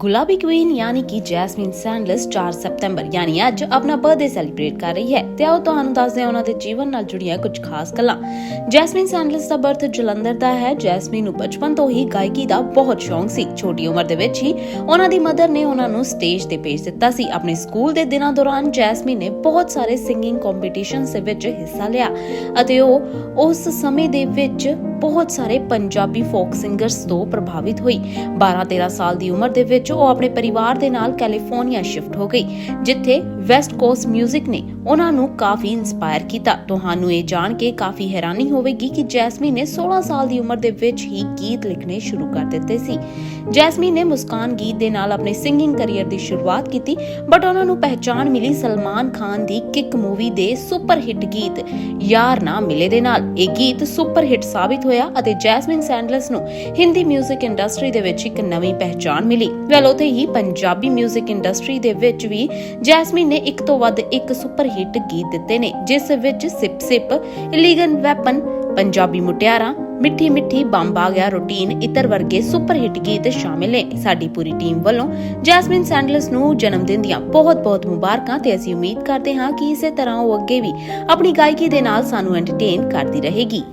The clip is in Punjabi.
ਗੁਲਾਬੀ ਕੁਈਨ ਯਾਨੀ ਕਿ ਜੈਸਮਿਨ ਸੈਂਡਲਸ 4 ਸਤੰਬਰ, ਯਾਨੀ ਅੱਜ ਆਪਣਾ ਬਰਥਡੇ ਸੈਲੀਬ੍ਰੇਟ ਕਰ ਰਹੀ ਹੈ। ਤੇ ਆਓ ਤੁਹਾਨੂੰ ਦੱਸਦੇ ਹਾਂ ਉਹਨਾਂ ਦੇ ਜੀਵਨ ਨਾਲ ਜੁੜੀਆਂ ਕੁਝ ਖਾਸ ਗੱਲਾਂ। ਜੈਸਮਿਨ ਸੈਂਡਲਸ ਦਾ ਬਰਥ ਜਲੰਧਰ ਦਾ ਹੈ। ਜੈਸਮਿਨ ਨੂੰ ਬਚਪਨ ਤੋਂ ਹੀ ਗਾਇਕੀ ਦਾ ਬਹੁਤ ਸ਼ੌਂਕ ਸੀ। ਛੋਟੀ ਉਮਰ ਦੇ ਵਿੱਚ ਹੀ ਉਹਨਾਂ ਦੀ ਮਦਰ ਨੇ ਉਹਨਾਂ ਨੂੰ ਸਟੇਜ ਤੇ ਭੇਜ ਦਿੱਤਾ ਸੀ। ਆਪਣੇ ਸਕੂਲ ਦੇ ਦਿਨਾਂ ਦੌਰਾਨ ਜੈਸਮਿਨ ਨੇ ਬਹੁਤ ਸਾਰੇ ਸਿੰਗਿੰਗ ਕੰਪੀਟੀਸ਼ਨਸ ਦੇ ਵਿੱਚ ਹਿੱਸਾ ਲਿਆ ਅਤੇ ਉਹ ਉਸ ਸਮੇਂ ਦੇ ਵਿੱਚ ਬਹੁਤ ਸਾਰੇ ਪੰਜਾਬੀ ਫੋਕ ਸਿੰਗਰਸ ਤੋਂ ਪ੍ਰਭਾਵਿਤ ਹੋਈ। 12-13 ਸਾਲ ਦੀ ਉਮਰ ਦੇ ਵਿੱਚ ਉਹ ਆਪਣੇ ਪਰਿਵਾਰ ਦੇ ਨਾਲ ਕੈਲੀਫੋਰਨੀਆ ਸ਼ਿਫਟ ਹੋ ਗਈ, ਜਿੱਥੇ ਵੈਸਟ ਕੋਸਟ 뮤직 ਨੇ ਉਹਨਾਂ ਨੂੰ ਕਾਫੀ ਇਨਸਪਾਇਰ ਕੀਤਾ। ਤੁਹਾਨੂੰ ਇਹ ਜਾਣ ਕੇ ਕਾਫੀ ਹੈਰਾਨੀ ਹੋਵੇਗੀ ਕਿ ਜੈਸਮੀਨ ਨੇ 16 ਸਾਲ ਦੀ ਉਮਰ ਦੇ ਵਿੱਚ ਹੀ ਗੀਤ ਲਿਖਣੇ ਸ਼ੁਰੂ ਕਰ ਦਿੱਤੇ ਸੀ। ਜੈਸਮੀਨ ਨੇ ਮੁਸਕਾਨ ਗੀਤ ਦੇ ਨਾਲ ਆਪਣੇ ਸਿੰਗਿੰਗ ਕੈਰੀਅਰ ਦੀ ਸ਼ੁਰੂਆਤ ਕੀਤੀ ਬਟ ਉਹਨਾਂ ਨੂੰ ਪਹਿਚਾਣ ਮਿਲੀ ਸਲਮਾਨ ਖਾਨ ਦੀ ਕਿਕ ਮੂਵੀ ਦੇ ਸੁਪਰ ਹਿੱਟ ਗੀਤ ਯਾਰ ਨਾ ਮਿਲੇ ਦੇ ਨਾਲ। ਇਹ ਗੀਤ ਸੁਪਰ ਹਿੱਟ ਸਾਬਿਤ ਹੋਇਆ ਅਤੇ ਜੈਸਮਿਨ ਸੈਂਡਲਸ ਨੂੰ ਹਿੰਦੀ 뮤직 ਇੰਡਸਟਰੀ ਦੇ ਵਿੱਚ ਇੱਕ ਨਵੀਂ ਪਹਿਚਾਣ ਮਿਲੀ ਵੈਲ ਉਥੇ ਹੀ ਪੰਜਾਬੀ 뮤직 ਇੰਡਸਟਰੀ ਦੇ ਵਿੱਚ ਵੀ ਜੈਸਮਿਨ ਨੇ ਇੱਕ ਤੋਂ ਵੱਧ ਇੱਕ ਸੁਪਰ ਹਿੱਟ ਗੀਤ ਦਿੱਤੇ ਨੇ ਜਿਸ ਵਿੱਚ sip sip illegal weapon Punjabi ਮੁਟਿਆਰਾਂ ਮਿੱਠੀ ਮਿੱਠੀ ਬੰਬ ਆ ਗਿਆ ਰੂਟੀਨ ਇਤਰ ਵਰਗੇ ਸੁਪਰ ਹਿੱਟ ਗੀਤ ਸ਼ਾਮਿਲ ਨੇ ਸਾਡੀ ਪੂਰੀ ਟੀਮ ਵੱਲੋਂ ਜੈਸਮਿਨ ਸੈਂਡਲਸ ਨੂੰ ਜਨਮ ਦਿਨ ਦੀਆਂ ਬਹੁਤ-ਬਹੁਤ ਮੁਬਾਰਕਾਂ ਤੇ ਅਸੀਂ ਉਮੀਦ ਕਰਦੇ ਹਾਂ ਕਿ ਇਸੇ ਤਰ੍ਹਾਂ ਉਹ ਅੱਗੇ ਵੀ ਆਪਣੀ ਗਾਇਕੀ ਦੇ ਨਾਲ ਸਾਨੂੰ ਐਂਟਰਟੇਨ ਕਰਦੀ ਰਹੇਗੀ